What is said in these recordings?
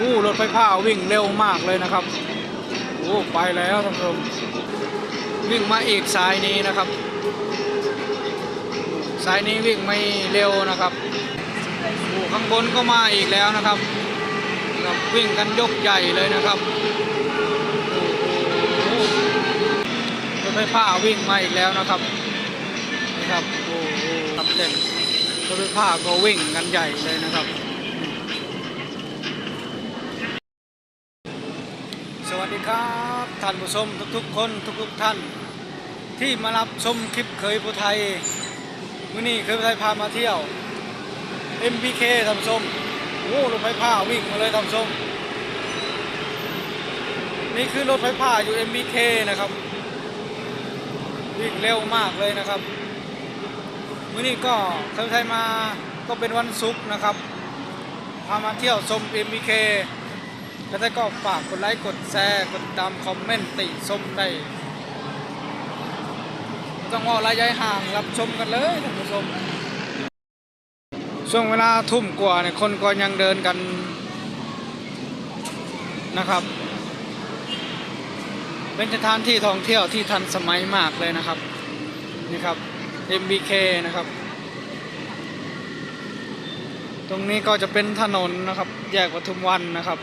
วู้รถไฟฟ้าวิ่งเร็วมากเลยนะครับโอ้ไปแล้วท่านผู้ชมวิ่งมาอีกสายนี้นะครับ สายนี้วิ่งไม่เร็วนะครับโอ้ข้างบนก็มาอีกแล้วนะครับครับวิ่งกันยกใหญ่เลยนะครับรถไฟฟ้าวิ่งมาอีกแล้วนะครับนะครับโอ้โหครับเต้นรถไฟฟ้าก็วิ่งกันใหญ่เลยนะครับ สวัสดีครับท่านผู้ชมทุกๆ คนทุกๆท่าน ที่มารับชมคลิปเคยผู้ไทยมื้อนี้เคยผู้ไทยพามาเที่ยว MBK ท่านผู้ชมโอ้รถไฟฟ้าวิ่งมาเลยท่านผู้ชมนี่คือรถไฟฟ้าอยู่ MBK นะครับวิ่งเร็วมากเลยนะครับมื้อนี้ก็เคยผู้ไทยมาก็เป็นวันศุกร์นะครับพามาเที่ยวชม MBK แล้ก็ฝากกดไลค์กดแชร์กดตามคอมเมนต์ติชมได้ต้องว่าระยะห่างรับชมกันเลยท่านผู้ชม ช่วงเวลาทุ่มกว่าเนี่ยคนก็ยังเดินกันนะครับ เป็นสถานที่ท่องเที่ยวที่ทันสมัยมากเลยนะครับนี่ครับ MBK นะครับ ตรงนี้ก็จะเป็นถนนนะครับ แยกปทุมวันนะครับ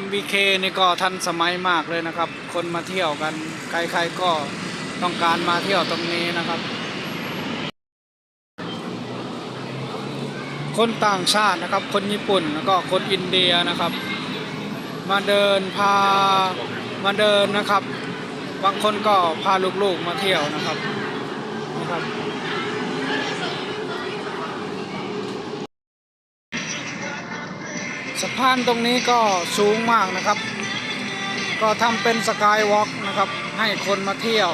MBK นี่ก็ทันสมัยมากเลยนะครับ คนมาเที่ยวกัน ใครๆก็ต้องการมาเที่ยวตรงนี้นะครับ คนต่างชาตินะครับ คนญี่ปุ่นแล้วก็คนอินเดียนะครับ มาเดินพามาเดินนะครับ บางคนก็พาลูกๆมาเที่ยวนะครับนะครับ สะพานตรงนี้ก็สูงมากนะครับ ก็ทำเป็นสกายวอล์กนะครับ ให้คนมาเที่ยว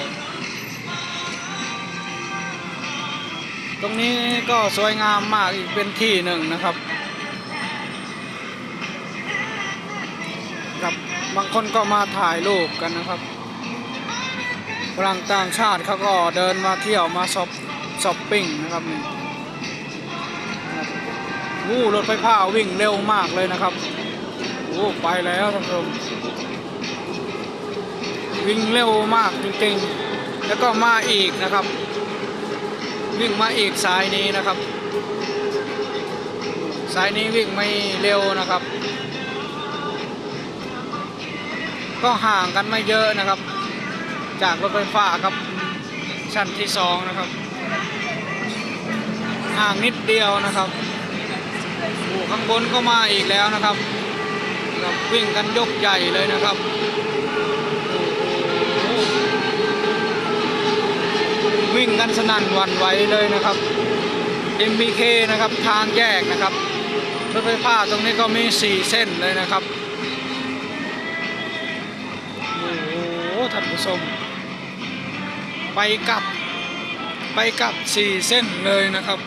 ตรงนี้ก็สวยงามมากอีกเป็นที่หนึ่งนะครับครับ บางคนก็มาถ่ายรูปกันนะครับฝรั่งต่างชาติเขาก็เดินมาเที่ยวมาช็อปช้อปปิ้งนะครับนี่ วู้รถไฟฟ้าวิ่งเร็วมากเลยนะครับโอ้ไปแล้วท่านผู้ชมวิ่งเร็วมากจริงๆ แล้วก็มาอีกนะครับ วิ่งมาอีกสายนี้นะครับ สายนี้วิ่งไม่เร็วนะครับ ก็ห่างกันไม่เยอะนะครับ จากรถไฟฟ้าครับชั้นที่สองนะครับ ห่างนิดเดียวนะครับ โอ้ข้างบนก็มาอีกแล้วนะครับครับวิ่งกันยกใหญ่เลยนะครับวิ่งกันสนั่นวันไหวเลยนะครับ MBK นะครับทางแยกนะครับรถไฟฟ้าตรงนี้ก็มี 4 เส้นเลยนะครับโอ้ท่านผู้ชมไปกลับไปกลับ 4 เส้นเลยนะครับ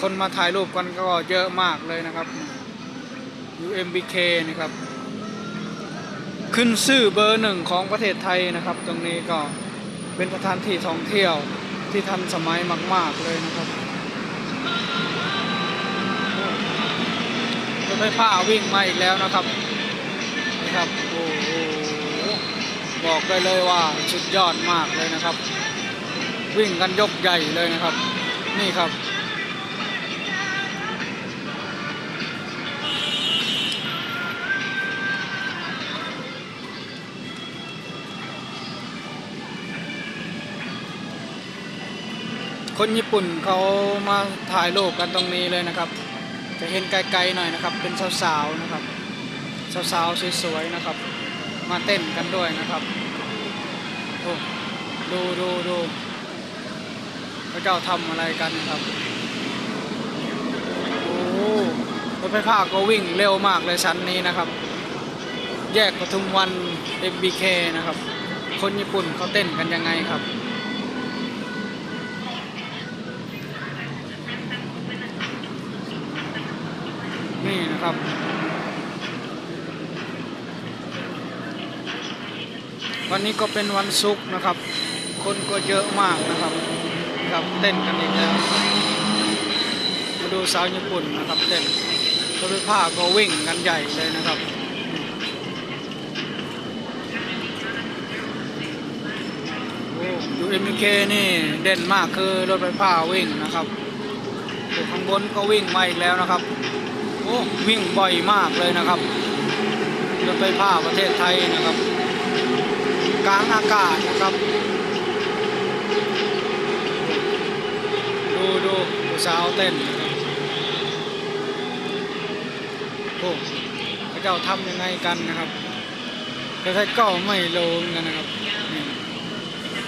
คนมาถ่ายรูปกันก็เยอะมากเลยนะครับ UMBK นะครับ ขึ้นชื่อเบอร์หนึ่งของประเทศไทยนะครับ ตรงนี้ก็เป็นสถานที่ท่องเที่ยวที่ทันสมัยมาก ๆเลยนะครับรถไฟฟ้าวิ่งมาอีกแล้วนะครับนะครับโอ้โหบอกได้เลยว่าสุดยอดมากเลยนะครับ วิ่งกันยกใหญ่เลยนะครับ นี่ครับ คนญี่ปุ่นเขามาถ่ายรูปกันตรงนี้เลยนะครับ จะเห็นไกลๆหน่อยนะครับ เป็นสาวๆนะครับ สาวๆสวยๆนะครับ มาเต้นกันด้วยนะครับโอ้ดูดูดูพระเจ้าทำอะไรกันครับโอ้รถไฟฟ้าก็วิ่งเร็วมากเลยชั้นนี้นะครับ แยกปทุมวัน MBK นะครับ คนญี่ปุ่นเขาเต้นกันยังไงครับ นี่นะครับ วันนี้ก็เป็นวันศุกร์นะครับ คนก็เยอะมากนะครับครับเต้นกันอีกแล้วมาดูสาวญี่ปุ่นนะครับเต้นรถไฟฟ้าก็วิ่งกันใหญ่เลยนะครับโอ้อยู่เอ็มเคนี่เด่นมากคือรถไฟฟ้าวิ่งนะครับอยู่ข้างบนก็วิ่งมาอีกแล้วนะครับ วิ่งบ่อยมากเลยนะครับรถไฟฟ้าประเทศไทยนะครับ กลางอากาศนะครับ ดูดูสาวเต้นโอ้พระเจ้าทำยังไงกันนะครับแต่ไทก็ไม่รู้เหมือนกันนะครับ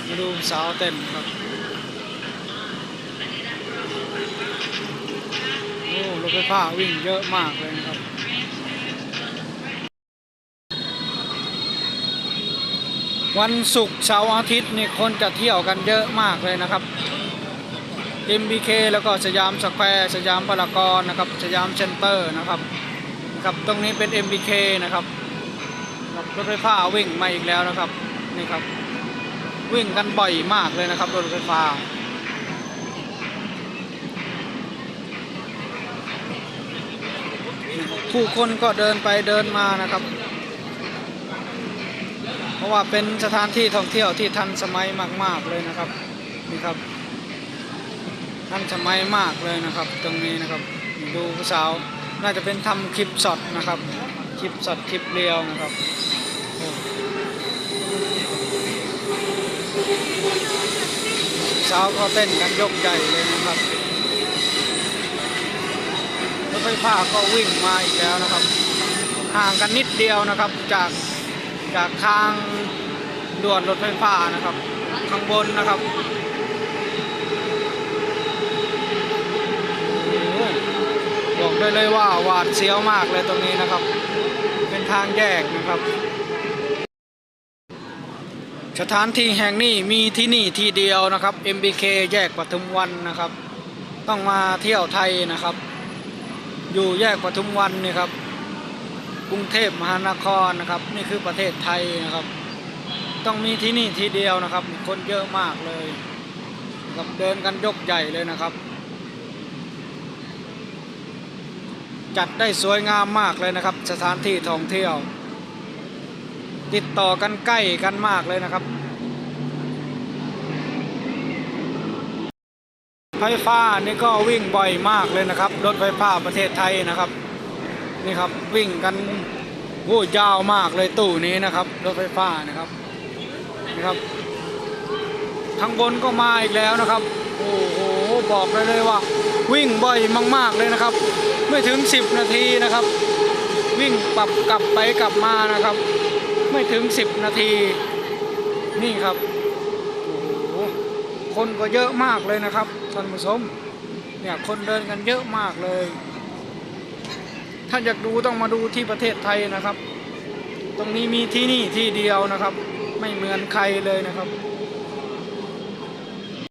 มาดูสาวเต้นครับโอ้รถ ไฟฟ้าวิ่งเยอะมากเลยครับ วันศุกร์เสาร์อาทิตย์นี่คนจะเที่ยวกันเยอะมากเลยนะครับ MBK แล้วก็สยามสแควร์สยามพารากอนนะครับสยามเซ็นเตอร์นะครับนะครับ ตรงนี้เป็น MBK นะครับครับรถไฟฟ้าวิ่งมาอีกแล้วนะครับนี่ครับ วิ่งกันบ่อยมากเลยนะครับรถไฟฟ้า ผู้คนก็เดินไปเดินมานะครับ เพราะว่าเป็นสถานที่ท่องเที่ยวที่ทันสมัยมาก ๆเลยนะครับนี่ครับทันสมัยมากเลยนะครับ ตรงนี้นะครับดูผู้สาวน่าจะเป็นทำคลิปสดนะครับ คลิปสดคลิปเรียวนะครับสาวก็เต้นกันยกใหญ่เลยนะครับ ไฟฟ้าก็วิ่งมาอีกแล้วนะครับห่างกันนิดเดียวนะครับจากจากทางด่วนรถไฟฟ้านะครับ ข้างบนนะครับบอกได้เลยว่าหวาดเสียวมากเลยตรงนี้นะครับ เป็นทางแยกนะครับ สถานที่แห่งนี้มีที่นี่ที่เดียวนะครับ MBK แยกปทุมวันนะครับ ต้องมาเที่ยวไทยนะครับ อยู่แยกปทุมวันนี่ครับกรุงเทพมหานครนะครับ นี่คือประเทศไทยนะครับ ต้องมีที่นี่ทีเดียวนะครับ คนเยอะมากเลยนะครับเดินกันยกใหญ่เลยนะครับ จัดได้สวยงามมากเลยนะครับ สถานที่ท่องเที่ยว ติดต่อกันใกล้กันมากเลยนะครับ ไฟฟ้านี่ก็วิ่งบ่อยมากเลยนะครับ รถไฟฟ้าประเทศไทยนะครับ นี่ครับวิ่งกันโอ้ยาวมากเลยตู้นี้นะครับ รถไฟฟ้านะครับนี่ครับข้างบนก็มาอีกแล้วนะครับ โอ้โหบอกเลยเลยว่า วิ่งบ่อยมาก ๆเลยนะครับ ไม่ถึง 10 นาทีนะครับ วิ่งปรับกลับไปกลับมานะครับ ไม่ถึง 10 นาที นี่ครับ คนก็เยอะมากเลยนะครับท่านผู้ชมเนี่ยคนเดินกันเยอะมากเลยถ้าอยากดูต้องมาดูที่ประเทศไทยนะครับ ตรงนี้มีที่นี่ที่เดียวนะครับ ไม่เหมือนใครเลยนะครับ